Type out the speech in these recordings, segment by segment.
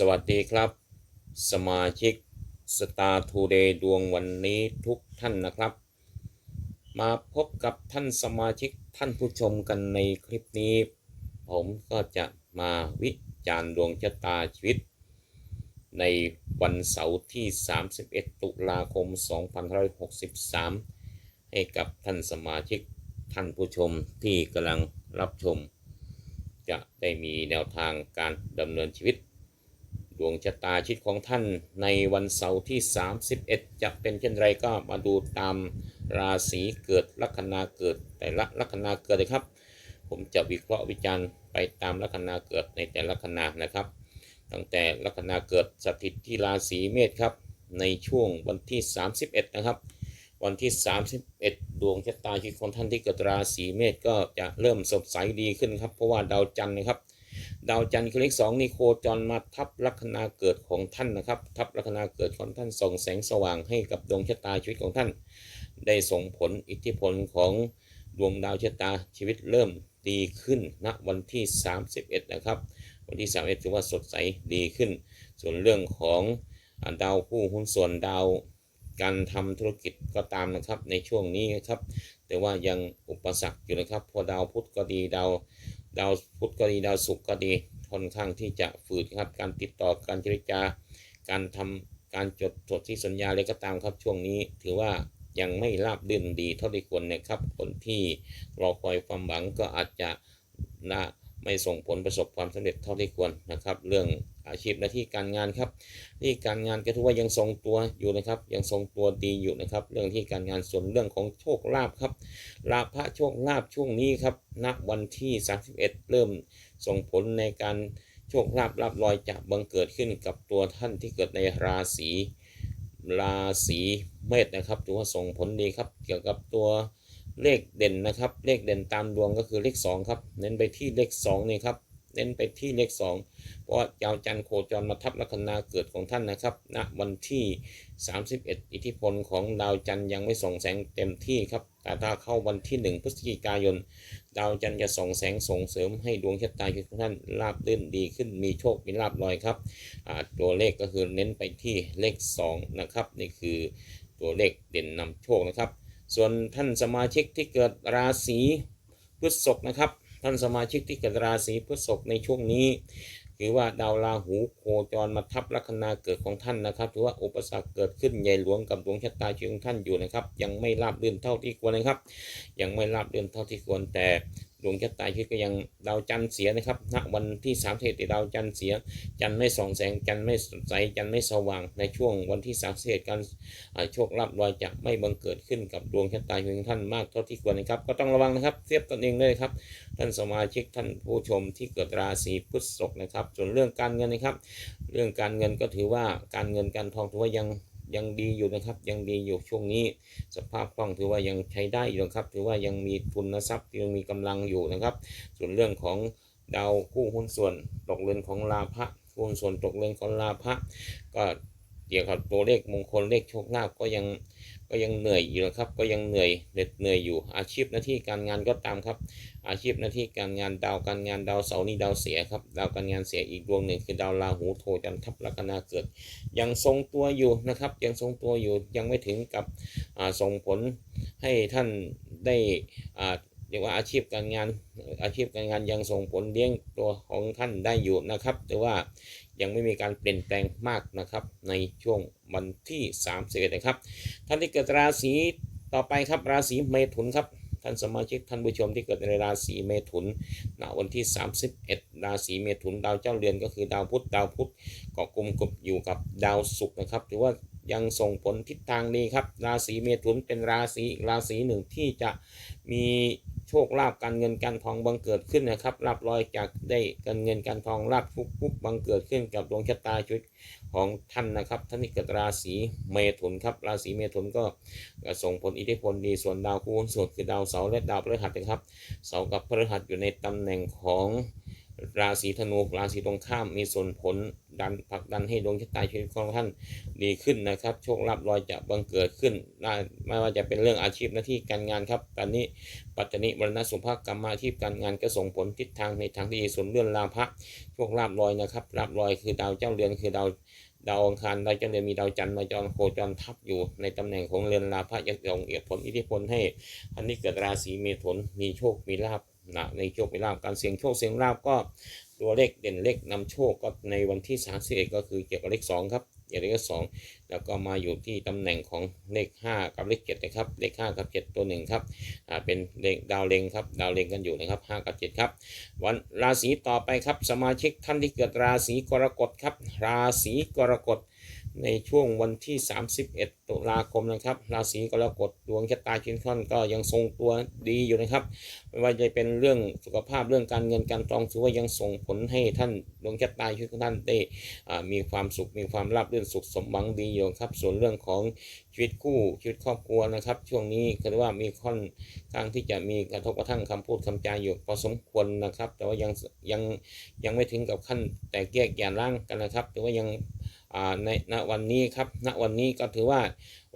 สวัสดีครับ สมาชิกสตาร์ทูเดย์ดวงวันนี้ทุกท่านนะครับ มาพบกับท่านสมาชิกท่านผู้ชมกันในคลิปนี้ ผมก็จะมาวิจารณ์ดวงชะตาชีวิต ในวันเสาร์ที่ 31 ตุลาคม 2563 ให้กับท่านสมาชิกท่านผู้ชมที่กำลังรับชม จะได้มีแนวทางการดำเนินชีวิต ดวงชะตาชีวิตของท่านในวันเสาร์ที่ 31 จะเป็นเช่นไรก็มาดูตามราศีเกิดลัคนาเกิดแต่ละลัคนาเกิดเลยครับ ผมจะวิเคราะห์วิจารณ์ไปตามลัคนาเกิดในแต่ละลัคนานะครับ ตั้งแต่ลัคนาเกิดสถิตที่ราศีเมษครับ ในช่วงวันที่ 31 นะครับ วันที่ 31 ดวงชะตาชีวิตของท่านที่เกิดราศีเมษก็จะเริ่มสดใสดีขึ้นครับ เพราะว่าดาวจันทร์นะครับ ดาวจันทร์คือเลขสองนี่โคจรมาทับลัคนาเกิดของท่านนะครับ ทับลัคนาเกิดของท่านส่องแสงสว่างให้กับดวงชะตาชีวิตของท่าน ได้ส่งผลอิทธิพลของดวงดาวชะตาชีวิตเริ่มดีขึ้นณวันที่ 31 นะครับ วันที่ 31ถือว่าสดใสดีขึ้น ส่วนเรื่องของดาวคู่หุ้นส่วนดาวการทำธุรกิจก็ตามนะครับในช่วงนี้นะครับ แต่ว่ายังอุปสรรคอยู่นะครับ พอดาวพุธก็ดีดาว ดาวพุธก็ดีดาวศุกร์ก็ดีค่อนข้างที่จะฝืดครับ การติดต่อการเจรจาการทำการจดจดที่สัญญาอะไรก็ตามครับช่วงนี้ ถือว่ายังไม่ราบรื่นดีเท่าที่ควรนะครับคนที่รอคอยความหวังก็อาจจะน่า ไม่ส่งผลประสบความสำเร็จเท่าที่ควรนะครับ เรื่องอาชีพหน้าที่การงานครับที่การงานก็ถือว่ายังทรงตัวอยู่นะครับ ยังทรงตัวดีอยู่นะครับ เรื่องที่การงานส่วนเรื่องของโชคลาภครับลาภะโชคลาภช่วงนี้ครับณวันที่ 31 เริ่มส่งผลในการโชคลาภรับรอยจะบังเกิดขึ้นกับตัวท่านที่เกิดในราศีราศีเมษนะครับถือว่าส่งผลดีครับ เกี่ยวกับตัว เลขเด่นนะครับ เลขเด่นตามดวงก็คือเลข 2 ครับ เน้นไปที่เลข2นี่ครับ เน้นไปที่เลข 2 เพราะดาวจันทร์โคจรมาทับลัคนาเกิดของท่านนะครับณวันที่ 31 อิทธิพลของดาวจันทร์ยังไม่ส่องแสงเต็มที่ครับ แต่ถ้าเข้าวันที่ 1 พฤศจิกายน ดาวจันทร์จะส่องแสงส่งเสริมให้ดวงชะตาของท่านราบรื่นดีขึ้น มีโชค มีลาบลอยครับ ตัวเลขก็คือเน้นไปที่เลข 2 นะครับ นี่คือตัวเลขเด่นนำโชคนะครับ ส่วนท่านสมาชิกที่เกิดราศีพฤษภนะครับ ท่านสมาชิกที่เกิดราศีพฤษภในช่วงนี้คือว่าดาวราหูโคจรมาทับลัคนาเกิดของท่านนะครับถือว่าอุปสรรคเกิดขึ้นใหญ่หลวงกับดวงชะตาชีวิตของท่านอยู่นะครับ ยังไม่ราบรื่นเท่าที่ควรนะครับ ยังไม่ราบรื่นเท่าที่ควรแต่ ดวงชะตาชีวิตก็ยังดาวจันทร์เสียนะครับณวันที่3ามสิบดาวจันทร์เสีย จันทร์ไม่ส่องแสงจันทร์ไม่สดใสจันทร์ไม่สว่างในช่วงวันที่3ามสิบการโชคลาภลอยจะไม่บังเกิดขึ้นกับดวงชะตาชีวิตของท่านมากเท่าที่ควรนะครับก็ต้องระวังนะครับเทียบตนเองเลยครับ ท่านสมาชิกท่านผู้ชมที่เกิดราศีพฤษภนะครับ ส่วนเรื่องการเงินนะครับ เรื่องการเงินก็ถือว่าการเงินการทองถือว่ายัง ยังดีอยู่นะครับ ยังดีอยู่ช่วงนี้ สภาพคล่องถือว่ายังใช้ได้อยู่นะครับ ถือว่ายังมีทุนทรัพย์ยังมีกำลังอยู่นะครับ ส่วนเรื่องของดาวคู่หุ้นส่วนตกเรือนของลาภะคู่หุ้นส่วนตกเรือนของลาภะก็ เกี่ยวกับตัวเลขมงคลเลขโชคลาภก็ยังก็ยังเหนื่อยอยู่นะครับ ก็ยังเหนื่อยเหน็ดเหนื่อยอยู่อาชีพหน้าที่การงานก็ตามครับ อาชีพหน้าที่การงานดาวการงานดาวเสาร์นี่ดาวเสียครับ ดาวการงานเสียอีกดวงหนึ่งคือดาวราหูโทจันทับลัคนาเกิด ยังทรงตัวอยู่นะครับ ยังทรงตัวอยู่ยังไม่ถึงกับส่งผลให้ท่านได้อ่า เรียกว่าอาชีพการงานอาชีพการงานยังส่งผลเลี้ยงตัวของท่านได้อยู่นะครับ แต่ว่ายังไม่มีการเปลี่ยนแปลงมากนะครับ ในช่วงวันที่31นะครับ ท่านที่เกิดราศีต่อไปครับราศีเมถุนครับท่านสมาชิกท่านผู้ชมที่เกิดในราศีเมถุนณวันที่ 31 ราศีเมถุนดาวเจ้าเรือนก็คือดาวพุธดาวพุธเกาะกลุ่มกบอยู่กับดาวศุกร์นะครับถือว่ายังส่งผลทิศทางดีครับ ราศีเมถุนเป็นราศีราศีหนึ่งที่จะมี โชคลาภการเงินการทองบังเกิดขึ้นนะครับรับลอยจากได้การเงินการทองรับฟุกฟุกบังเกิดขึ้นกับดวงชะตาชีวิตของท่านนะครับท่านที่เกิดราศีเมถุนครับราศีเมถุนก็ก็ส่งผลอิทธิพลดีส่วนดาวคู่ส่วนคือดาวเสาร์และดาวพฤหัสนะครับเสาร์กับพฤหัสอยู่ในตำแหน่งของ ราศีธนูราศีตรงข้ามมีส่วนผลดันผลักดันให้ดวงชะตาชีวิตของท่านดีขึ้นนะครับ โชคลาภลอยจะบังเกิดขึ้นได้ไม่ว่าจะเป็นเรื่องอาชีพหน้าที่การงานครับตอนนี้ปัจจุบันมรณะสุภาพกรรมอาชีพการงานก็ส่งผลทิศทางในทางที่ดีส่วนเรื่องลาภะโชคลาภลอยนะครับลาภลอยคือดาวเจ้าเรือนคือดาวดาวอังคารดาวเจ้าเรือนมีดาวจันทร์มาจรโคจรทับอยู่ในตำแหน่งของเรือนลาภะยังส่งเอียดผลอิทธิพลให้ท่านที่เกิดราศีเมถุนมีโชคมีลาภ นะในโชคมีลาภการเสี่ยงโชคเสี่ยงลาภก็ตัวเลขเด่นเลขนำโชคก็ในวันที่31ก็คือเกี่ยวกับเลข2ครับเกี่ยวกับเลข2แล้วก็มาอยู่ที่ตำแหน่งของเลข 5 กับเลข7นะครับเลข5กับ 7 ตัวหนึ่งครับอ่าเป็นเลขดาวเล็งครับดาวเล็งกันอยู่นะครับ5กับ7ครับวันราศีต่อไปครับสมาชิกท่านที่เกิดราศีกรกฎครับราศีกรกฎ ในช่วงวันที่ 31 ตุลาคมนะครับ ราศีกรกฎดวงชะตาชินค่อนก็ยังทรงตัวดีอยู่นะครับ ไม่ว่าจะเป็นเรื่องสุขภาพเรื่องการเงินการทองถือว่ายังส่งผลให้ท่านดวงชะตาชีวิตของท่านได้มีความสุขมีความราบรื่นสุขสมหวังดีอยู่ครับ ส่วนเรื่องของชีวิตคู่ชีวิตครอบครัวนะครับ ช่วงนี้คือว่ามีค่อนข้างที่จะมีกระทบกระทั่งคำพูดคำจาอยู่พอสมควรนะครับ แต่ว่ายังยังยังไม่ถึงกับขั้นแตกแยกแยกร่างกันนะครับ แต่ว่ายัง ในณวันนี้ครับณวันนี้ก็ถือว่า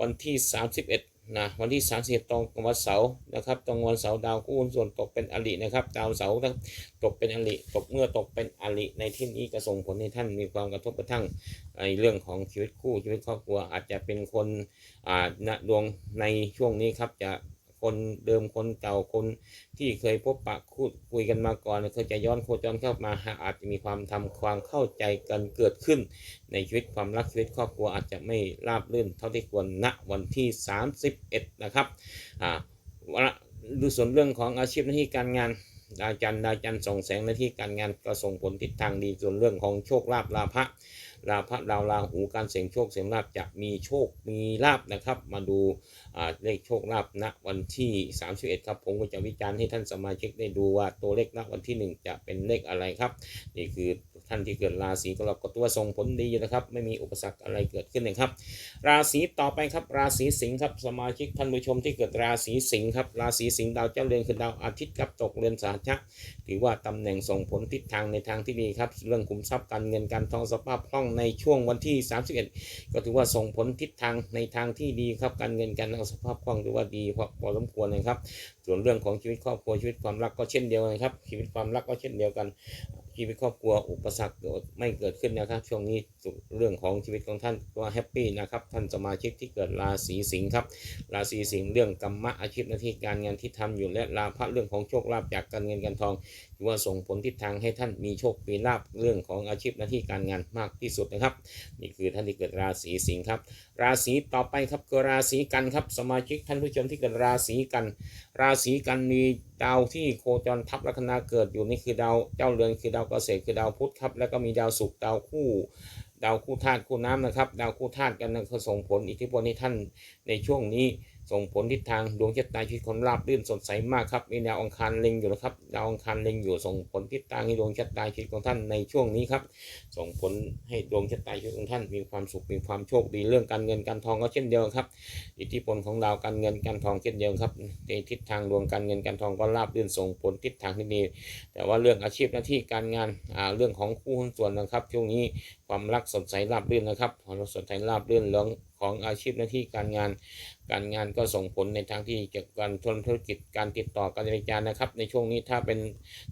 วันที่ 31นะวันที่30ตรงกับวันเสาร์นะครับตรงวันเสาร์ดาวคู่ส่วนตกเป็นอรินะครับดาวเสาร์ตกเป็นอริตกเมื่อตกเป็นอริในที่นี้ก็ส่งผลให้ท่านมีความกระทบกระทั่งในเรื่องของชีวิตคู่ชีวิตครอบครัวอาจจะเป็นคนอ่าณดวงในช่วงนี้ครับจะ คนเดิมคนเก่าคนที่เคยพบปะพูดคุยกันมาก่อนเคยจะย้อนโคจรเข้ามาหาอาจจะมีความทำความเข้าใจกันเกิดขึ้น ในชีวิตความรักชีวิตครอบครัวอาจจะไม่ราบรื่นเท่าที่ควรณวันที่ 31 นะครับอ่าดูส่วนเรื่องของอาชีพหน้าที่การงานดาวจันทร์ดาวจันทร์ส่องแสงหน้าที่การงานก็ส่งผลทิศทางดีส่วนเรื่องของโชคลาภลาภะ ราภะดาวราหูการเสี่ยงโชคเสี่ยงลาบจะมีโชคมีลาบนะครับ มาดูาเลขโชคลาบณวันที่ 31 ครับ ผมก็จะวิจารณ์ให้ท่านสมาชิกได้ดูว่าตัวเลขณวันที่ 1 จะเป็นเลขอะไรครับ นี่คือ ท่านที่เกิดราศีกรกฎตัวส่งผลดีนะครับ ไม่มีอุปสรรคอะไรเกิดขึ้นนะครับ ราศีต่อไปครับ ราศีสิงห์ครับสมาชิกท่านผู้ชมที่เกิดราศีสิงห์ครับราศีสิงห์ดาวเจ้าเรือนคือดาวอาทิตย์ครับตกเรือนสาชะถือว่าตำแหน่งส่งผลทิศทางในทางที่ดีครับ เรื่องขุมทรัพย์การเงินการทองสภาพคล่องในช่วงวันที่ 31 ก็ถือว่าส่งผลทิศทางในทางที่ดีครับการเงินการทองสภาพคล่องถือว่าดีพอพอสมควรนะครับ ส่วนเรื่องของชีวิตครอบครัวชีวิตความรักก็เช่นเดียวกันครับชีวิตความรักก็เช่นเดียวกัน ชีวิตครอบครัวอุปสรรคไม่เกิดขึ้นนะครับ ช่วงนี้เรื่องของชีวิตของท่านก็แฮปปี้นะครับท่านสมาชิกที่เกิดราศีสิงห์ครับ ราศีสิงห์เรื่องกรรมะอาชีพหน้าที่การงานที่ทำอยู่และลาภะเรื่องของโชคลาภจากการเงินการทองถือว่าส่งผลทิศทางให้ท่านมีโชคมีลาภเรื่องของอาชีพหน้าที่การงานมากที่สุดนะครับนี่คือท่านที่เกิดราศีสิงห์ครับ ราศีต่อไปครับคือราศีกันครับสมาชิกท่านผู้ชมที่เกิดราศีกัน ราศีกันมี ดาวที่โคจรทับลัคนาเกิดอยู่นี่คือดาวเจ้าเรือนคือดาวเกษตรคือดาวพุธครับแล้วก็มีดาวศุกร์ดาวคู่ ดาวคู่ธาตุคู่น้ำนะครับ ดาวคู่ธาตุกันนะก็ส่งผลอิทธิพลให้ท่านในช่วงนี้ส่งผลทิศทางดวงชะตาชีวิตคนราบรื่นสดใสมากครับมีดาวอังคารเล็งอยู่นะครับดาวอังคารเล็งอยู่ส่งผลทิศทางให้ดวงชะตาชีวิตของท่านในช่วงนี้ครับส่งผลให้ดวงชะตาชีวิตของท่านมีความสุขมีความโชคดีเรื่องการเงินการทองก็เช่นเดียวกันครับ อิทธิพลของดาวการเงินการทองเช่นเดียวกันครับในทิศทางดวงการเงินการทองก็ราบรื่นส่งผลทิศทางที่ดีแต่ว่าเรื่องอาชีพหน้าที่การงานเรื่องของคู่หุ้นส่วนนะครับ ช่วงนี้ความรักสดใสราบรื่นนะครับความรักสดใสราบรื่นเรื่อง ของอาชีพหน้าที่การงาน การงานก็ส่งผลในทางที่เกี่ยวกับการธุรกิจการติดต่อการเจรจานะครับ ในช่วงนี้ถ้าเป็น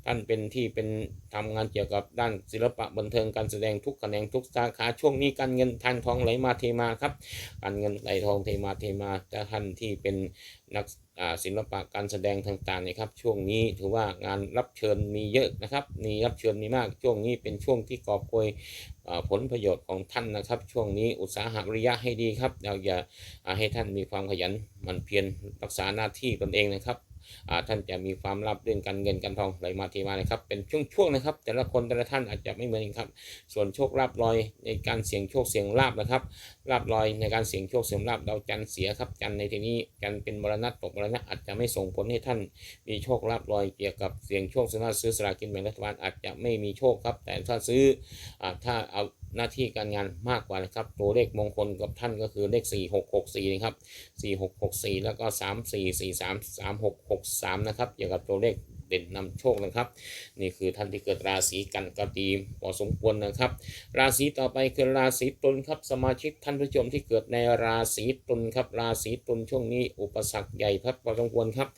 ท่านเป็นที่เป็นทำงานเกี่ยวกับด้านศิลปะบันเทิงการแสดงทุกแขนงทุกสาขาช่วงนี้การเงินทางทองไหลมาเทมาครับ การเงินไหลทองเทมาเทมาถ้าท่านที่เป็นนัก ศิลปะการแสดงต่างๆนะครับ ช่วงนี้ถือว่างานรับเชิญมีเยอะนะครับมีรับเชิญมีมากช่วงนี้เป็นช่วงที่กอบโกยผลประโยชน์ของท่านนะครับ ช่วงนี้อุตสาหะริยะให้ดีครับเราอย่าให้ท่านมีความขยันหมันเพียรรักษาหน้าที่ตนเองนะครับ ท่านจะมีความรับเรื่องการเงินการทองไหลมาเทมานะครับ เป็นช่วงๆนะครับ แต่ละคนแต่ละท่านอาจจะไม่เหมือนกันครับ ส่วนโชคลาภลอยในการเสี่ยงโชคเสี่ยงลาบนะครับลาบลอยในการเสี่ยงโชคเสี่ยงลาบดาวจันทร์เสียครับ จันทร์ในที่นี้จันทร์เป็นมรณะตกมรณะอาจจะไม่ส่งผลให้ท่าน มีโชคลาภลอยเกี่ยวกับเสี่ยงโชคสามารถซื้อสลากกินแบ่งรัฐบาลอาจจะไม่มีโชคครับ แต่ถ้าซื้ออถ้าเอา หน้าที่การงานมากกว่านะครับ ตัวเลขมงคลกับท่านก็คือเลข 4664นะครับ4664 แล้วก็ 3443 3663 นะครับเกี่ยวกับตัวเลข เด่นนำโชคนะครับ นี่คือท่านที่เกิดราศีกันก็ดีพอสมควรนะครับ ราศีต่อไปคือราศีตุลครับสมาชิกท่านผู้ชมที่เกิดในราศีตุลครับ ราศีตุลช่วงนี้อุปสรรคใหญ่ครับพอสมควรครับ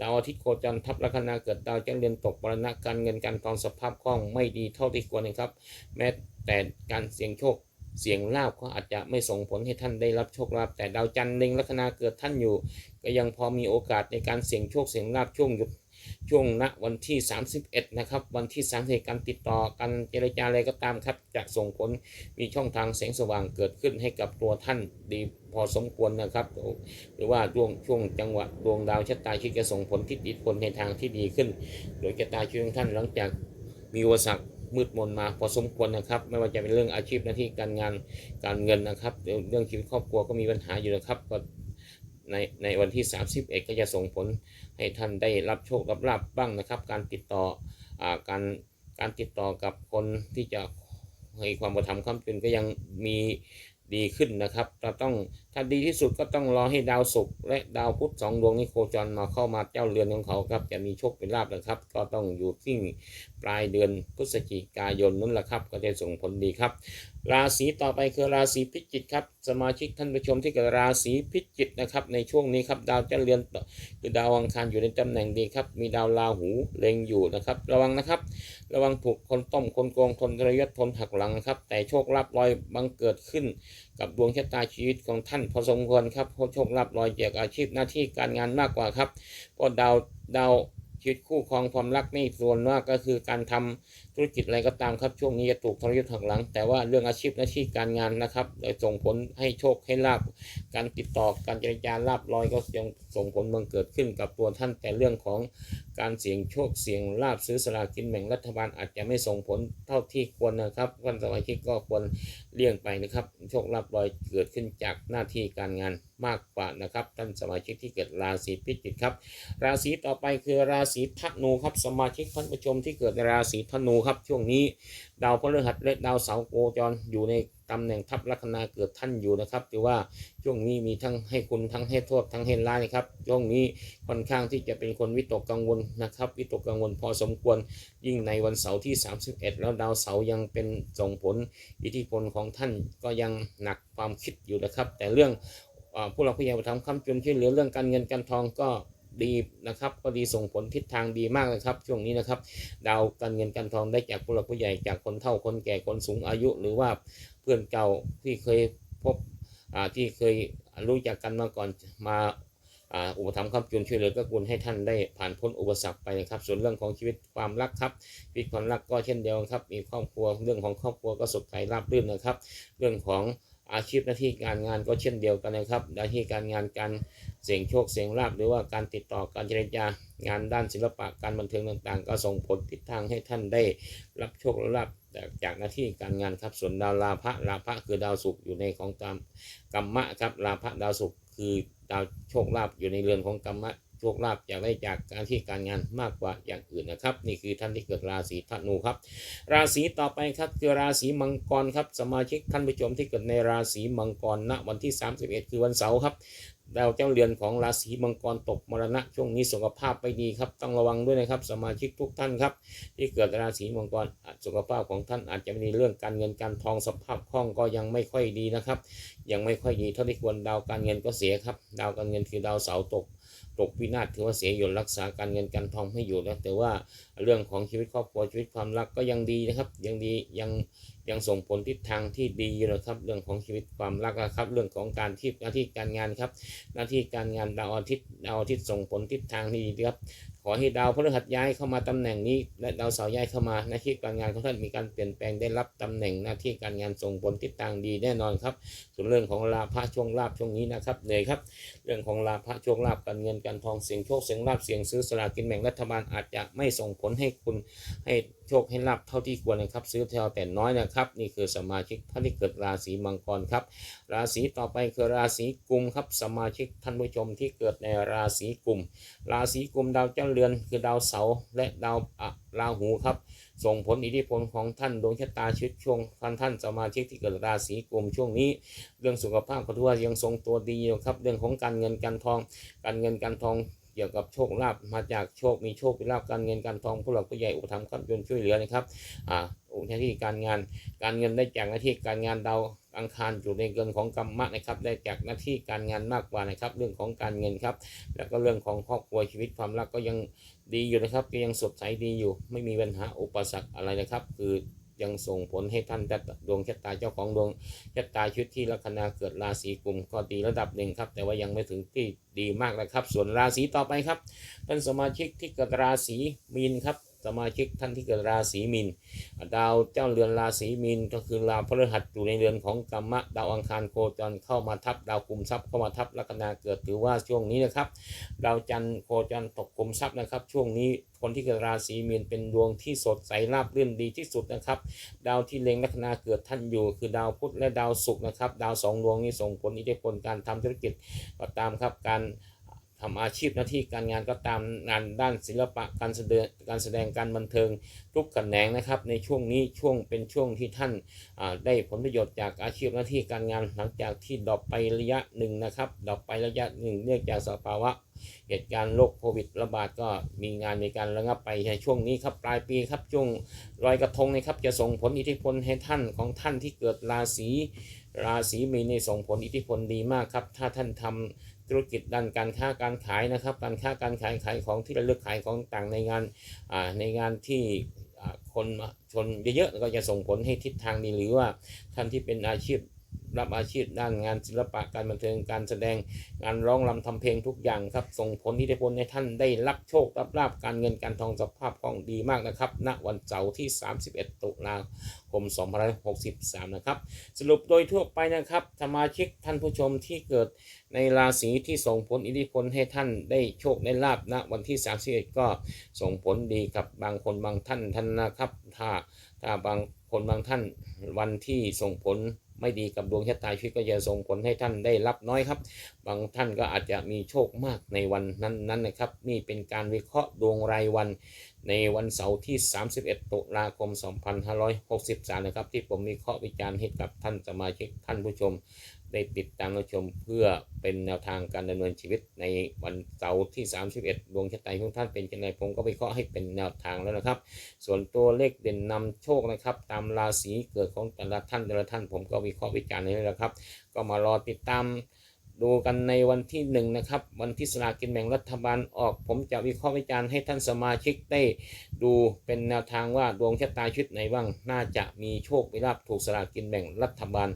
ดาวอาทิตย์โคจรทับลัคนาเกิดดาวจังเรียนตกปรณะการเงินการทองสภาพคล่องไม่ดีเท่าที่ควรนะครับ แม้แต่การเสี่ยงโชคเสียงลาบก็อาจจะไม่ส่งผลให้ท่านได้รับโชคลาภแต่ดาวจันทร์เล็งลัคนาเกิดท่านอยู่ ก็ยังพอมีโอกาสในการเสี่ยงโชคเสี่ยงลาบช่วงหยุด ช่วงณวันที่ 31 นะครับ วันที่30การติดต่อกันเจรจาอะไรก็ตามครับ จะส่งผลมีช่องทางแสงสว่างเกิดขึ้นให้กับตัวท่านดีพอสมควรนะครับ หรือว่าช่วงช่วงจังหวะดวงดาวชะตาชีวิตจะส่งผลทิศอิทธิพลในทางที่ดีขึ้น โดยชะตาชีวิตของท่านหลังจากมีอุปสรรคมืดมนมาพอสมควรนะครับ ไม่ว่าจะเป็นเรื่องอาชีพหน้าที่การงานการเงินนะครับ เรื่องชีวิตครอบครัวก็มีปัญหาอยู่นะครับก็ ในในวันที่ 31 ก็จะส่งผลให้ท่านได้รับโชครับลาบบ้างนะครับ การติดต่ออการการติดต่อกับคนที่จะให้ความประทับความเป็นก็ยังมีดีขึ้นนะครับเราต้องถ้าดีที่สุดก็ต้องรอให้ดาวศุกร์และดาวพุธสองดวงนี้โคจรมาเข้ามาเจ้าเรือนของเขาครับ จะมีโชคเป็นลาบนะครับ ก็ต้องอยู่ที่ปลายเดือนพฤศจิกายนนั่นแหละครับ ก็จะส่งผลดีครับ ราศีต่อไปคือราศีพิจิกครับ สมาชิกท่านผู้ชมที่เกิดราศีพิจิกนะครับ ในช่วงนี้ครับดาวเจ้าเรือนคือดาวอังคารอยู่ในตำแหน่งดีครับ มีดาวราหูเล็งอยู่นะครับ ระวังนะครับ ระวังถูกคนต้มคนโกงทนทรยศทนหักหลังครับ แต่โชคลาภลอยบังเกิดขึ้น กับดวงชะตาชีวิตของท่านพอสมควรครับเพราะโชคลาภลอยเกี่ยวกับอาชีพหน้าที่การงานมากกว่าครับเพราะดาวดาวชีวิตคู่ครองความรักไม่ส่วนมากก็คือการทำ ธุรกิจอะไรก็ตามครับช่วงนี้จะถูกทรยศหักหลัง แต่ว่าเรื่องอาชีพหน้าที่การงานนะครับส่งผลให้โชคให้ลาบการติดต่อการเจรจาลาบลอยก็ยังส่งผลบังเกิดขึ้นกับตัวท่าน แต่เรื่องของการเสี่ยงโชคเสี่ยงลาบซื้อสลากกินแบ่งรัฐบาลอาจจะไม่ส่งผลเท่าที่ควรนะครับท่านสมาชิกก็ควรเลี่ยงไปนะครับ โชคลาภลอยเกิดขึ้นจากหน้าที่การงานมากกว่านะครับท่านสมาชิกที่เกิดราศีพิจิกครับ ราศีต่อไปคือราศีธนูครับสมาชิกท่านผู้ชมที่เกิดในราศีธนูครับช่วงนี้ ดาวพฤหัสและดาวเสาร์โคจรอยู่ในตำแหน่งทับลัคนาเกิดท่านอยู่นะครับถือว่าช่วงนี้มีทั้งให้คุณทั้งให้โทษทั้งให้ร้ายนะครับช่วงนี้ค่อนข้างที่จะเป็นคนวิตกกังวลนะครับวิตกกังวลพอสมควร ยิ่งในวันเสาร์ที่ 31 แล้วดาวเสาร์ยังเป็นส่งผลอิทธิพลของท่านก็ยังหนักความคิดอยู่นะครับ แต่เรื่องอผู้หลักผู้ใหญ่ประทำคำจุนช่วยเหลือเรื่องการเงินการทองก็ ดีนะครับก็ดีส่งผลทิศทางดีมากนะครับ ช่วงนี้นะครับดาวการเงินการทองได้จากผู้หลักผู้ใหญ่จากคนเฒ่าคนแก่คนสูงอายุหรือว่าเพื่อนเก่าที่เคยพบที่เคยรู้จักกันมาก่อนมาอุปถัมภ์คำจุนช่วยเหลือก็กุลให้ท่านได้ผ่านพ้นอุปสรรคไปนะครับ ส่วนเรื่องของชีวิตความรักครับชีวิตความรักก็เช่นเดียวกันครับ มีครอบครัวเรื่องของครอบครัวก็สดใสราบรื่นนะครับ เรื่องของ อาชีพหน้าที่การงานก็เช่นเดียวกันนะครับหน้าที่การงานการเสี่ยงโชคเสี่ยงลาบหรือว่าการติดต่อการเจรจาการด้านศิลปะการบันเทิงต่างๆ ก็ส่งผลทิศทางให้ท่านได้รับโชคลาภจากหน้าที่การงานครับส่วนดาวลาภะลาภะคือดาวศุกร์อยู่ในของตามกรรมะครับลาภะดาวศุกร์คือดาวโชคลาภอยู่ในเรือนของกรรมะ โชคลาภอยากได้จากการที่การงานมากกว่าอย่างอื่นนะครับ นี่คือท่านที่เกิดราศีธนูครับ ราศีต่อไปครับคือราศีมังกรครับสมาชิกท่านผู้ชมที่เกิดในราศีมังกรณวันที่ 31 คือวันเสาร์ครับดาวเจ้าเรือนของราศีมังกรตกมรณะช่วงนี้สุขภาพไม่ดีครับต้องระวังด้วยนะครับสมาชิกทุกท่านครับ ที่เกิดราศีมังกรสุขภาพของท่านอาจจะมีเรื่องการเงินการทองสภาพคล่องก็ยังไม่ค่อยดีนะครับ ยังไม่ค่อยดีเท่าที่ควรดาวการเงินก็เสียครับ ดาวการเงินคือดาวเสาร์ตก ตกวินาศถือว่าเสียอยู่รักษาการเงินการทองให้อยู่แล้วแต่ว่าเรื่องของชีวิตครอบครัวชีวิตความรักก็ยังดีนะครับ ยังดียัง ยังส่งผลทิศทางที่ดีอยู่นะครับเรื่องของชีวิตความรักนะครับ เรื่องของการที่หน้าที่การงานครับ หน้าที่การงานดาวอาทิตย์ดาวอาทิตย์ส่งผลทิศทางที่ดีครับขอให้ดาวพฤหัสย้ายเข้ามาตำแหน่งนี้ และดาวเสาร์ย้ายเข้ามาหน้าที่การงานของท่านมีการเปลี่ยนแปลงได้รับตำแหน่งหน้าที่การงานส่งผลทิศทางดีแน่นอนครับ ส่วนเรื่องของลาภะช่วงลาภช่วงนี้นะครับเหนื่อยครับ เรื่องของลาภะโชคลาภการเงินการทองเสียงโชคเสียงลาภเสียงซื้อสลากกินแบ่งรัฐบาลอาจจะไม่ส่งผลให้คุณให้ โชคให้ลาภเท่าที่ควรนะครับ ซื้อแถวแต่น้อยนะครับ นี่คือสมาชิกท่านที่เกิดราศีมังกรครับ ราศีต่อไปคือราศีกุมครับ สมาชิกท่านผู้ชมที่เกิดในราศีกุม ราศีกุมดาวเจ้าเรือน คือดาวเสาร์และดาวอะราหูครับ ส่งผลอิทธิพลของท่านดวงชะตาชีวิตช่วงท่านท่านสมาชิกที่เกิดราศีกุมช่วงนี้ เรื่องสุขภาพก็ถือว่ายังทรงตัวดีอยู่ครับ เรื่องของการเงินการทอง การเงินการทอง กี่ยวกับโชคลาภมาจากโชคมีโชคมีลาภการเงินการทองผู้หลักผู้ใหญ่อุปถัมภ์ครับยนช่วยเหลือนะครับอ่าหน้าที่การงาน การเงินได้จากหน้าที่การงานดาวอังคารอยู่ในเกินของกรรมะนะครับ ได้จากหน้าที่การงานมากกว่านะครับ เรื่องของการเงินครับ แล้วก็เรื่องของครอบครัวชีวิตความรักก็ยังดีอยู่นะครับก็ยังสดใสดีอยู่ ไม่มีปัญหาอุปสรรคอะไรนะครับ คือ ยังส่งผลให้ท่านได้ดวงชะตาเจ้าของดวงชะตาชุดที่ลัคนาเกิดราศีกุมก็ดีระดับหนึ่งครับ แต่ว่ายังไม่ถึงที่ดีมากนะครับ ส่วนราศีต่อไปครับท่านสมาชิกที่เกิดราศีมีนครับ สมาชิกท่านที่เกิดราศีมีนดาวเจ้าเรือนราศีมีนก็คือดาวพฤหัสอยู่ในเรือนของกรรมะดาวอังคารโคจรเข้ามาทับดาวกุมทรัพย์เข้ามาทับลัคนาเกิดถือว่าช่วงนี้นะครับดาวจันทร์โคจรตกกุมทรัพย์นะครับ ช่วงนี้คนที่เกิดราศีมีนเป็นดวงที่สดใสราบรื่นดีที่สุดนะครับ ดาวที่เล็งลัคนาเกิดท่านอยู่ คือดาวพุธและดาวศุกร์นะครับ ดาวสองดวงนี้ส่งผลอิทธิพลการทำธุรกิจก็ตามครับการ ทำอาชีพหน้าที่การงานก็ตามงานด้านศิลปะการแสดงการแสดงการบันเทิงทุกแขนงนะครับ ในช่วงนี้ช่วงเป็นช่วงที่ท่านได้ผลประโยชน์จากอาชีพหน้าที่การงานหลังจากที่ดรอปไประยะหนึ่งนะครับดรอปไประยะหนึ่งเนื่องจากสภาวะเหตุการณ์โรคโควิดระบาดก็มีงานในการระงับไปในช่วงนี้ครับปลายปีครับช่วงลอยกระทงนะครับจะส่งผลอิทธิพลให้ท่านของท่านที่เกิดราศีราศีมีนในส่งผลอิทธิพลดีมากครับ ถ้าท่านทำ ธุรกิจด้านการค้าการขายนะครับ การค้าการขายขายของที่ระลึกขายของต่างในงานในงานที่คนชนเยอะๆก็จะส่งผลให้ทิศทางนี้หรือว่าท่านที่เป็นอาชีพ รับอาชีพด้านงานศิลปะการบันเทิงการแสดงงานร้องรำทำเพลงทุกอย่างครับ ส่งผลอิทธิพลให้ท่านได้รับโชครับลาบการเงินการทองสภาพคล่องดีมากนะครับณวันเสาร์ที่ 31 ตุลาคม2563 นะครับ สรุปโดยทั่วไปนะครับสมาชิกท่านผู้ชมที่เกิดในราศีที่ส่งผลอิทธิพลให้ท่านได้โชคได้ลาบณวันที่ 31 ก็ส่งผลดีกับบางคนบางท่านท่านนะครับถ้าถ้าบางคนบางท่านวันที่ส่งผล ไม่ดีกับดวงชะตาชีวิตก็จะส่งผลให้ท่านได้รับน้อยครับ บางท่านก็อาจจะมีโชคมากในวันนั้นๆนะครับนี่เป็นการวิเคราะห์ดวงรายวันในวันเสาร์ที่ 31 ตุลาคม 2563 นะครับ ที่ผมมีข้อวิจารณ์ให้กับท่านสมาชิกท่านผู้ชม ได้ติดตามรับชมเพื่อเป็นแนวทางการดำเนินชีวิตในวันเสาร์ที่ 31 ดวงชะตาของท่านเป็นยังไงผมก็วิเคราะห์ให้เป็นแนวทางแล้วนะครับ ส่วนตัวเลขเด่นนำโชคนะครับ ตามราศีเกิดของแต่ละท่านแต่ละท่าน ผมก็วิเคราะห์วิจารณ์ให้แล้วนะครับ ก็มารอติดตามดูกันในวันที่หนึ่งนะครับวันที่สลากกินแบ่งรัฐบาลออก ผมจะวิเคราะห์วิจารณ์ให้ท่านสมาชิกได้ดูเป็นแนวทางว่าดวงชะตาชีวิตไหนบ้างน่าจะมีโชคมีลาภถูกสลากกินแบ่งรัฐบาล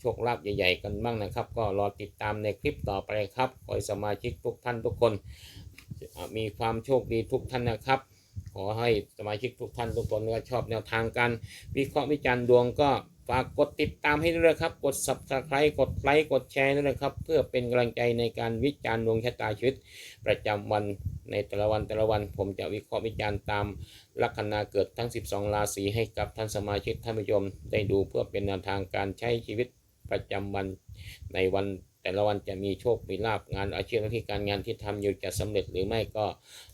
โชคลาภใหญ่ๆกันบ้างนะครับ ก็รอติดตามในคลิปต่อไปครับขอให้สมาชิกทุกท่านทุกคน มีความโชคดีทุกท่านนะครับ ขอให้สมาชิกทุกท่านทุกคนก็ชอบแนวทางการวิเคราะห์วิจารณ์ดวงก็ฝากกดติดตามให้ด้วยครับ กด subscribe กดไลค์ กดแชร์ด้วยนะครับ เพื่อเป็นกำลังใจในการวิจารณ์ดวงชะตาชีวิต ประจำวันในแต่ละวันแต่ละวัน ผมจะวิเคราะห์วิจารณ์ตามลัคนาเกิดทั้ง 12 ราศีให้กับท่านสมาชิกท่านผู้ชมได้ดูเพื่อเป็นแนวทางการใช้ชีวิต ประจำวันในวันแต่ละวันจะมีโชค มีลาภงานอาชีพหน้าที่การงานที่ทำอยู่จะสำเร็จหรือไม่ก็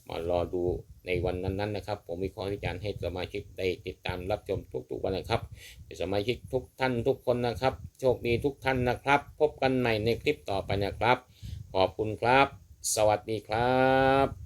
มารอดูในวันนั้นๆนะครับ ผมวิเคราะห์วิจารณ์ให้สมาชิกได้ติดตามรับชมทุกๆวันนะครับสมาชิกทุกท่านทุกคนนะครับ โชคดีทุกท่านนะครับ พบกันใหม่ในคลิปต่อไปนะครับ ขอบคุณครับ สวัสดีครับ